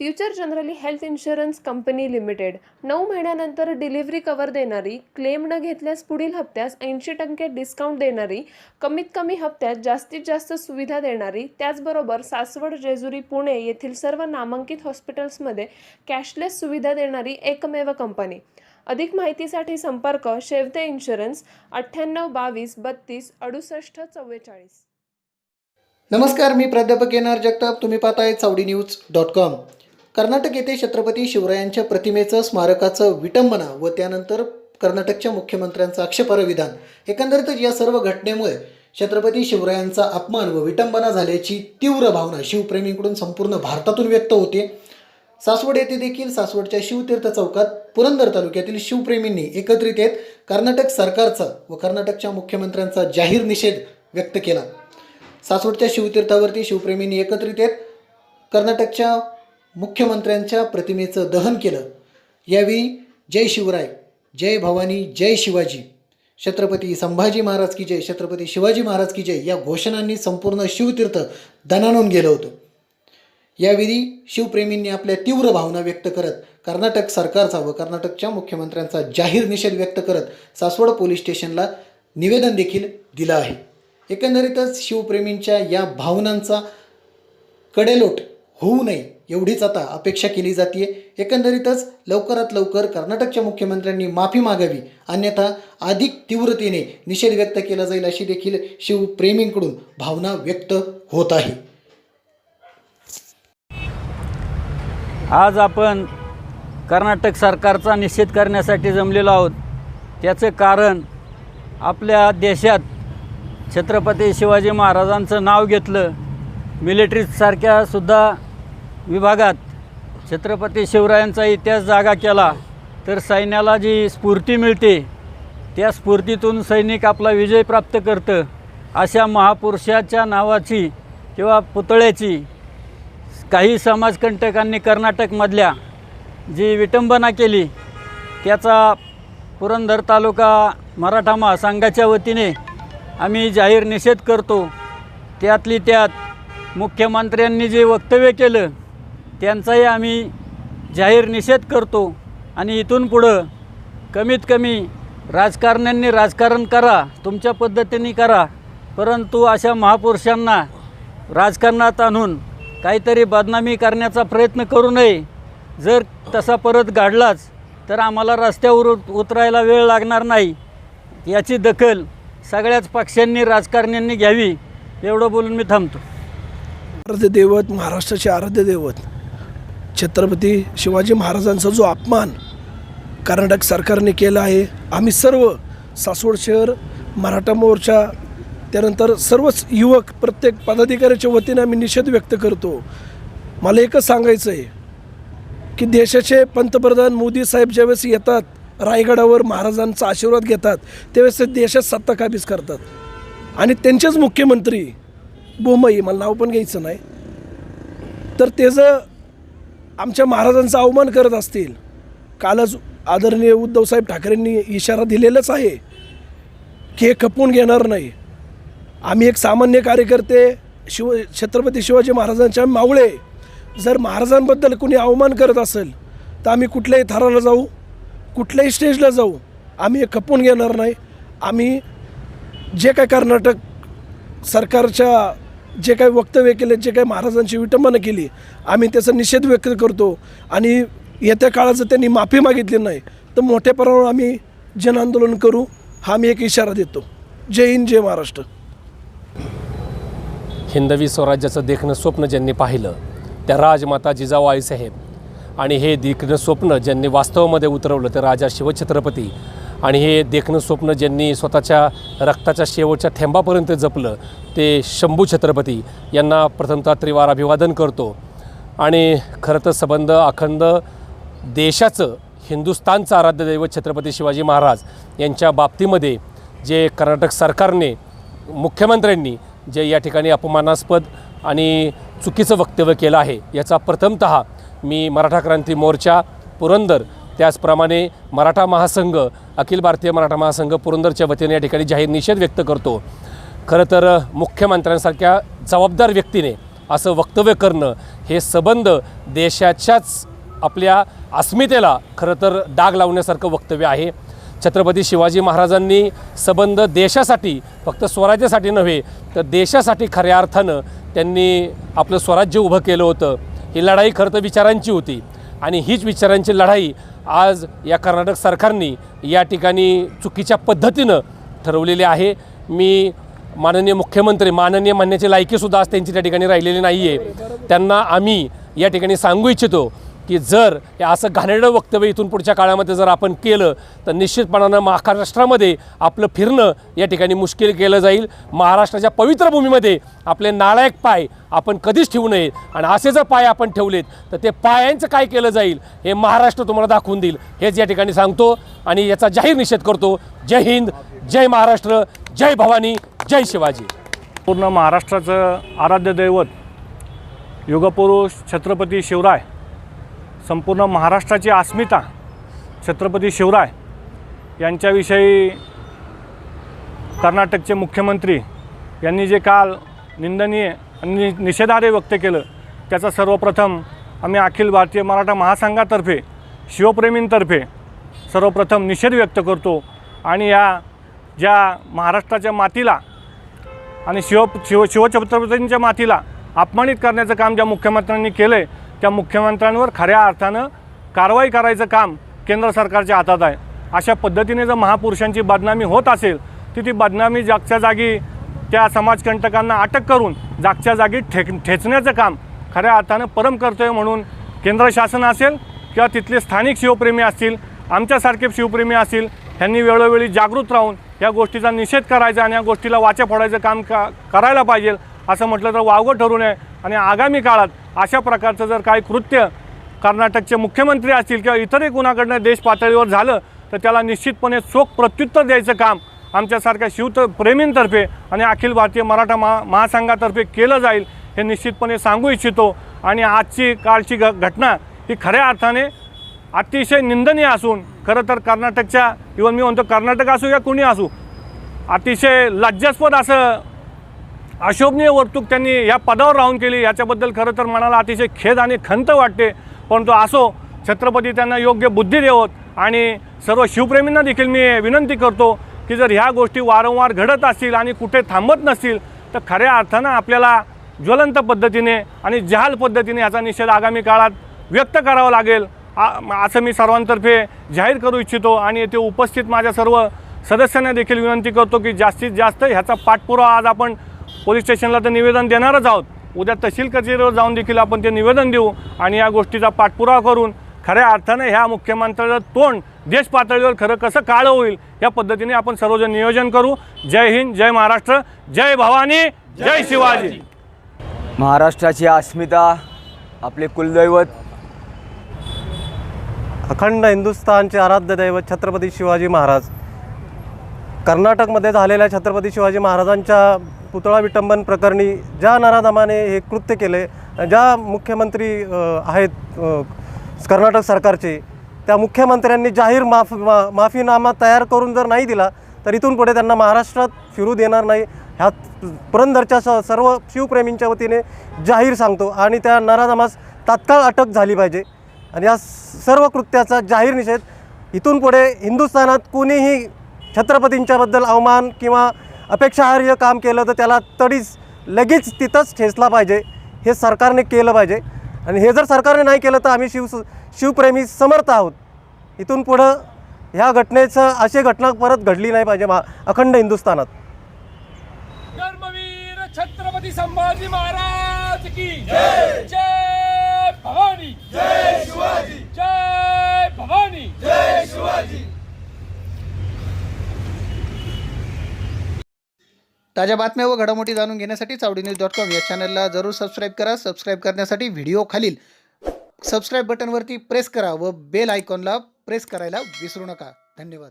Future generali health insurance company limited. नऊ महिन्यानंतर delivery cover देणारी क्लेम न घेतल्यास पुढील हप्त्यास ऐंशी टक्के डिस्काउंट देणारी कमीत कमी हप्त्यात जास्तीत जास्त सुविधा देणारी त्याचबरोबर सासवड जेजुरी पुणे येथील सर्व नामांकित हॉस्पिटल्समध्ये कॅशलेस सुविधा देणारी एकमेव कंपनी. अधिक माहितीसाठी संपर्क शेवते इन्शुरन्स अठ्ठ्याण्णव बावीस बत्तीस अडुसष्ट चव्वेचाळीस. नमस्कार मी प्राध्यापक एन आर जगताप. तुम्ही पाहताय Chawdi news dot com. Karnataka येथे छत्रपती शिवरायांच्या प्रतिमेचं स्मारकाचं विटंबना व त्यानंतर कर्नाटकच्या मुख्यमंत्र्यांचं आक्षेपार्ह विधान एकंदरीतच या सर्व घटनेमुळे छत्रपती शिवरायांचा अपमान व विटंबना झाल्याची तीव्र भावना शिवप्रेमींकडून संपूर्ण भारतातून व्यक्त होते. सासवड येथे देखील सासवडच्या शिवतीर्थ चौकात पुरंदर तालुक्यातील शिवप्रेमींनी एकत्रित येत कर्नाटक सरकारचा व कर्नाटकच्या मुख्यमंत्र्यांचा जाहीर निषेध व्यक्त केला. सासवडच्या शिवतीर्थावरती शिवप्रेमींनी एकत्रित येत कर्नाटकच्या मुख्यमंत्र्यांच्या प्रतिमेचं दहन केलं. यावेळी जय शिवराय जय भवानी जय शिवाजी. छत्रपती संभाजी महाराज की जय छत्रपती शिवाजी महाराज की जय या घोषणांनी संपूर्ण शिवतीर्थ दणानून गेलं होतं. यावेळी शिवप्रेमींनी आपल्या तीव्र भावना व्यक्त करत कर्नाटक सरकारचा व कर्नाटकच्या मुख्यमंत्र्यांचा जाहीर निषेध व्यक्त करत सासवड पोलीस स्टेशनला निवेदन देखील दिलं आहे. एकंदरीतच शिवप्रेमींच्या या भावनांचा कडेलोट होऊ नये एवढीच आता अपेक्षा केली जाते एकंदरीतच लवकरात लवकर कर्नाटकच्या मुख्यमंत्र्यांनी माफी मागावी. अन्यथा अधिक तीव्रतेने निषेध व्यक्त केला जाईल अशी देखील शिवप्रेमींकडून भावना व्यक्त होत आहे. आज आपण कर्नाटक सरकारचा निषेध करण्यासाठी जमलेलो आहोत. त्याचं कारण आपल्या देशात छत्रपती शिवाजी महाराजांचं नाव घेतलं. मिलिटरीसारख्यासुद्धा विभागात छत्रपती शिवरायांचा इतिहास जागा केला तर सैन्याला जी स्फूर्ती मिळते त्या स्फूर्तीतून सैनिक आपला विजय प्राप्त करतं. अशा महापुरुषाच्या नावाची किंवा पुतळ्याची काही समाजकंटकांनी कर्नाटकमधल्या जी विटंबना केली त्याचा पुरंदर तालुका मराठा महासंघाच्या वतीने आम्ही जाहीर निषेध करतो. त्यातली त्यात मुख्यमंत्र्यांनी जे वक्तव्य केलं त्यांचाही आम्ही जाहीर निषेध करतो आणि इथून पुढं कमीत कमी राजकारण्यांनी राजकारण करा तुमच्या पद्धतीने करा परंतु अशा महापुरुषांना राजकारणात आणून काहीतरी बदनामी करण्याचा प्रयत्न करू नये. जर तसा परत घडलाच तर आम्हाला रस्त्यावर उतरायला वेळ लागणार नाही. याची दखल सगळ्याच पक्षांनी राजकारण्यांनी घ्यावी एवढं बोलून मी थांबतो. आराध्य दैवत महाराष्ट्राचे आराध्य दैवत. छत्रपती शिवाजी महाराजांचा जो अपमान कर्नाटक सरकारने केला आहे आम्ही सर्व सासवड शहर मराठा मोर्चा त्यानंतर सर्वच युवक प्रत्येक पदाधिकाऱ्याच्या वतीने आम्ही निषेध व्यक्त करतो. मला एकच सांगायचं आहे की देशाचे पंतप्रधान मोदी साहेब ज्यावेळेस येतात रायगडावर महाराजांचा आशीर्वाद घेतात त्यावेळेस ते देशात सत्ता काबीज करतात. आणि त्यांचेच मुख्यमंत्री बोमई मला नाव पण घ्यायचं नाही. तर त्याचं आमच्या महाराजांचा अवमान करत असतील. कालच आदरणीय उद्धवसाहेब ठाकरेंनी इशारा दिलेलाच आहे की हे खपवून घेणार नाही. आम्ही एक सामान्य कार्यकर्ते शिव छत्रपती शिवाजी महाराजांच्या मावळे. जर महाराजांबद्दल कुणी अवमान करत असेल तर आम्ही कुठल्याही थराला जाऊ कुठल्याही स्टेजला जाऊ आम्ही हे खपवून घेणार नाही. आम्ही जे काय कर्नाटक सरकारच्या जे काही वक्तव्य केले जे काही महाराजांची विटंबना केली आम्ही त्याचा निषेध व्यक्त करतो. आणि येत्या काळात जर त्यांनी माफी मागितली नाही तर मोठ्या प्रमाणावर आम्ही जनआंदोलन करू हा मी एक इशारा देतो. जय हिंद जय महाराष्ट्र. हिंदवी स्वराज्याचं देखणं स्वप्न ज्यांनी पाहिलं त्या राजमाता जिजाऊ आईसाहेब आणि हे देखणं स्वप्न ज्यांनी वास्तवामध्ये उतरवलं ते राजा शिवछत्रपती आणि हे देखणं स्वप्न ज्यांनी स्वतःच्या रक्ताच्या शेवटच्या थेंबापर्यंत जपलं ते शंभू छत्रपती यांना प्रथमतः त्रिवार अभिवादन करतो. आणि खरं तर संबंध अखंड देशाचं हिंदुस्थानचं आराध्य दैवत छत्रपती शिवाजी महाराज यांच्या बाबतीमध्ये जे कर्नाटक सरकारने मुख्यमंत्र्यांनी जे या ठिकाणी अपमानास्पद आणि चुकीचं वक्तव्य केलं आहे याचा प्रथमत मी मराठा क्रांती मोर्चा पुरंदर त्याचप्रमाणे मराठा महासंघ अखिल भारतीय मराठा महासंघ पुरंदरच्या वतीने या ठिकाणी जाहीर निषेध व्यक्त करतो. खरं तर मुख्यमंत्र्यांसारख्या जबाबदार व्यक्तीने असं वक्तव्य करणं हे सबंध देशाच्याच आपल्या अस्मितेला खरं तर डाग लावण्यासारखं वक्तव्य आहे. छत्रपती शिवाजी महाराजांनी सबंध देशासाठी फक्त स्वराज्यासाठी नव्हे तर देशासाठी खऱ्या अर्थानं त्यांनी आपलं स्वराज्य उभं केलं होतं. ही लढाई खरं तर विचारांची होती आणि हीच विचारांची लढाई आज या कर्नाटक सरकारने या ठिकाणी चुकीच्या पद्धतीनं ठरवलेले आहे. मी माननीय मुख्यमंत्री माननीय म्हणण्याची लायकीसुद्धा आज त्यांची त्या ठिकाणी राहिलेली नाही आहे त्यांना आम्ही या ठिकाणी सांगू इच्छितो की जर हे असं घाणेरडं वक्तव्य इथून पुढच्या काळामध्ये जर आपण केलं तर निश्चितपणानं महाराष्ट्रामध्ये आपलं फिरणं या ठिकाणी मुश्किल केलं जाईल. महाराष्ट्राच्या पवित्र भूमीमध्ये आपले नालायक पाय आपण कधीच ठेवू नये. आणि असे जर पाय आपण ठेवलेत तर ते पायांचं काय केलं जाईल हे महाराष्ट्र तुम्हाला दाखवून देईल. हेच या ठिकाणी सांगतो आणि याचा जाहीर निषेध करतो. जय हिंद जय महाराष्ट्र जय भवानी जय शिवाजी. पूर्ण महाराष्ट्राचं आराध्य दैवत युगपुरुष छत्रपती शिवराय संपूर्ण महाराष्ट्राची अस्मिता छत्रपती शिवराय यांच्याविषयी कर्नाटकचे मुख्यमंत्री यांनी जे काल निंदनीय आणि निषेधार्ह व्यक्त केलं त्याचा सर्वप्रथम आम्ही अखिल भारतीय मराठा महासंघातर्फे शिवप्रेमींतर्फे सर्वप्रथम निषेध व्यक्त करतो आणि या ज्या महाराष्ट्राच्या मातीला आणि शिव शिव शिवछत्रपतींच्या मातीला अपमानित करण्याचं काम ज्या मुख्यमंत्र्यांनी केलं आहे त्या मुख्यमंत्र्यांवर खऱ्या अर्थानं कारवाई करायचं काम केंद्र सरकारच्या हातात आहे. अशा पद्धतीने जर महापुरुषांची बदनामी होत असेल तर ती बदनामी जागच्या जागी त्या समाजकंटकांना अटक करून जागच्या जागी ठेक ठेचण्याचं काम खऱ्या अर्थानं परम कर्तव्य म्हणून केंद्र शासन असेल किंवा तिथले स्थानिक शिवप्रेमी असतील आमच्यासारखे शिवप्रेमी असतील ह्यांनी वेळोवेळी जागृत राहून या गोष्टीचा निषेध करायचा आणि या गोष्टीला वाचा फोडायचं काम का करायला पाहिजे. असं म्हटलं तर वावगं ठरू नये. आणि आगामी काळात अशा प्रकारचं जर काही कृत्य कर्नाटकचे मुख्यमंत्री असतील किंवा इतरही कुणाकडनं देश पातळीवर झालं तर त्याला निश्चितपणे चोख प्रत्युत्तर द्यायचं काम आमच्यासारख्या शिवत प्रेमींतर्फे आणि अखिल भारतीय मराठा महा महासंघातर्फे केलं जाईल हे निश्चितपणे सांगू इच्छितो. आणि आजची कालची घ घटना ही खऱ्या अर्थाने अतिशय निंदनीय असून खरं तर कर्नाटकच्या इवन मी म्हणतो कर्नाटक असू या कुणी असू अतिशय लज्जास्पद असं अशोभनीय वर्तूक त्यांनी या पदावर राहून केली. याच्याबद्दल खरं तर मनाला अतिशय खेद आणि खंत वाटते. परंतु असो छत्रपती त्यांना योग्य बुद्धी देवत आणि सर्व शिवप्रेमींना देखील मी विनंती करतो की जर ह्या गोष्टी वारंवार घडत असतील आणि कुठे थांबत नसतील तर खऱ्या अर्थानं आपल्याला ज्वलंत पद्धतीने आणि जहाल पद्धतीने याचा निषेध आगामी काळात व्यक्त करावा लागेल. आ- असं मी सर्वांतर्फे जाहीर करू इच्छितो आणि येथे उपस्थित माझ्या सर्व सदस्यांना देखील विनंती करतो की जास्तीत जास्त ह्याचा पाठपुरावा आज आपण पोलीस स्टेशनला तर निवेदन देणारच आहोत. उद्या तहसील कचेरीवर जाऊन देखील आपण ते निवेदन देऊ आणि या गोष्टीचा पाठपुरावा करून खऱ्या अर्थानं ह्या मुख्यमंत्र्याचं तोंड देश पातळीवर खरं कसं काळं होईल या पद्धतीने आपण सर्वजण नियोजन करू. जय हिंद जय महाराष्ट्र जय भवानी जय शिवाजी. महाराष्ट्राची अस्मिता आपले कुलदैवत. अखंड हिंदुस्थानचे आराध्य दैवत छत्रपती शिवाजी महाराज. कर्नाटकमध्ये झालेल्या छत्रपती शिवाजी महाराजांच्या पुतळा विटंबन प्रकरणी ज्या नराधमाने हे कृत्य केले ज्या मुख्यमंत्री आहेत कर्नाटक सरकारचे त्या मुख्यमंत्र्यांनी जाहीर माफ मा माफीनामा तयार करून जर नाही दिला तर इथून पुढे त्यांना महाराष्ट्रात फिरू देणार नाही. ह्या पुरंदरच्या स सर्व शिवप्रेमींच्या वतीने जाहीर सांगतो आणि त्या नराधमास तात्काळ अटक झाली पाहिजे. आणि या सर्व कृत्याचा जाहीर निषेध इथून पुढे हिंदुस्थानात कुणीही छत्रपतींच्याबद्दल अवमान किंवा अपेक्षाहार्य काम केलं तर त्याला तडीच लगेच तिथंच ठेचला पाहिजे. हे सरकारने केलं पाहिजे. आणि हे जर सरकारने नाही केलं तर आम्ही शिव शिवप्रेमी समर्थ आहोत. इथून पुढं ह्या घटनेचं अशी घटना परत घडली नाही पाहिजे मा अखंड हिंदुस्थानात. धर्मवीर छत्रपती संभाजी महाराज की जय! जय भवानी! जय शिवाजी! जय भवानी! जय शिवाजी! ताज्या बातम्या व घडामोडी जाणून घेण्यासाठी चावडी न्यूज डॉट कॉम या चॅनलला जरूर सबस्क्राईब करा. सबस्क्राईब करण्यासाठी व्हिडिओ खालील सबस्क्राईब बटनवरती प्रेस करा व बेल आयकॉनला प्रेस करायला विसरू नका. धन्यवाद.